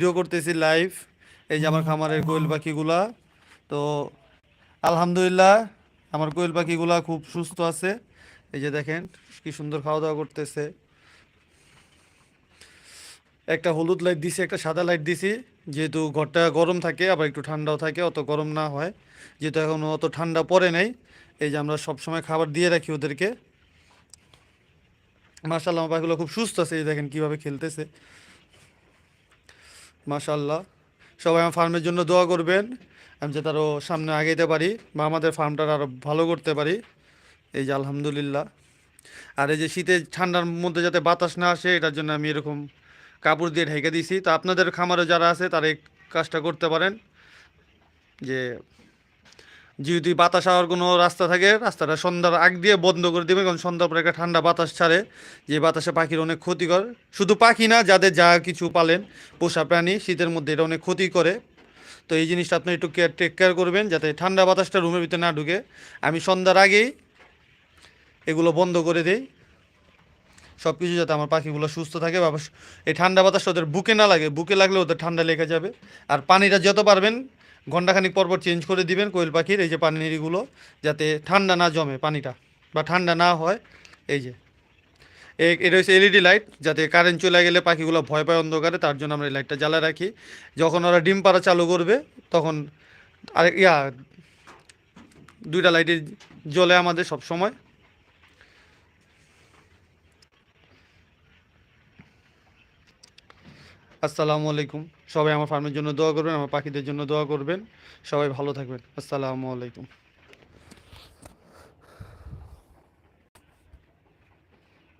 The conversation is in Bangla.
ভিডিও করতেছি লাইভ এই যে আমার খামারের কোয়েল পাখিগুলা। তো আলহামদুলিল্লাহ, আমার কোয়েল পাখিগুলা খুব সুস্থ আছে। এই যে দেখেন, কি সুন্দর খাওয়া দাওয়া করতেছে। একটা হলুদ লাইট দিছি, একটা সাদা লাইট দিছি। যেহেতু ঘরটা গরম থাকে, আবার একটু ঠান্ডাও থাকে, অত গরম না হয়। যেহেতু এখনও অত ঠান্ডা পড়ে নাই, এই যে আমরা সবসময় খাবার দিয়ে রাখি ওদেরকে। মার্শাল্লাহ আমার পাখিগুলো খুব সুস্থ আছে, এই দেখেন কীভাবে খেলতেছে। মাশাল্লাহ সবাই আমার ফার্মের জন্য দোয়া করবেন। আমি যাতে আরও সামনে আগাইতে পারি বা আমাদের ফার্মটার আরও ভালো করতে পারি। এই যে আলহামদুলিল্লাহ। আর এই যে শীতে ঠান্ডার মধ্যে যাতে বাতাস না আসে, এটার জন্য আমি এরকম কাপড় দিয়ে ঢেকে দিছি তো আপনাদের খামারে যারা আছে, তারা এই কাজটা করতে পারেন। যে যদি বাতাস আওয়ার কোনো রাস্তা থাকে, রাস্তাটা সন্ধ্যার আগ দিয়ে বন্ধ করে দেবে, কারণ সন্ধ্যার পরে একটা ঠান্ডা বাতাস ছাড়ে, যে বাতাসে পাখির অনেক ক্ষতিকর শুধু পাখি না, যাদের যা কিছু পালেন, পোষা প্রাণী, শীতের মধ্যে এটা অনেক ক্ষতি করে। তো এই জিনিসটা আপনি একটু কেয়ার টেক কেয়ার করবেন, যাতে ঠান্ডা বাতাসটা রুমের ভিতরে না ঢুকে। আমি সন্ধ্যার আগেই এগুলো বন্ধ করে দিই। সব কিছু যাতে আমার পাখিগুলো সুস্থ থাকে বা এই ঠান্ডা বাতাসটা ওদের বুকে না লাগে, বুকে লাগলে ওদের ঠান্ডা লেগে যাবে। আর পানিটা যত পারবেন ঘন্টাখানিক পর পর চেঞ্জ করে দিবেন কোয়েল পাখির, এই যে পানিগুলো, যাতে ঠান্ডা না জমে পানিটা, বা ঠান্ডা না হয়, এই যে। এটা হচ্ছে এলইডি লাইট যাতে কারেন্ট চলে গেলে পাখিগুলো ভয় পায় অন্ধকারে, তার জন্য আমরা এই লাইটটা জ্বালা রাখি। যখন ওরা ডিম পাড়া চালু করবে, তখন আরেক ইয়া, দুইটা লাইটের জ্বলে আমাদের সব সময় আসসালামু আলাইকুম। সবাই আমার ফার্মের জন্য দোয়া করবেন, আমার পাখিদের জন্য দোয়া করবেন। সবাই ভালো থাকবেন। আসসালামু আলাইকুম।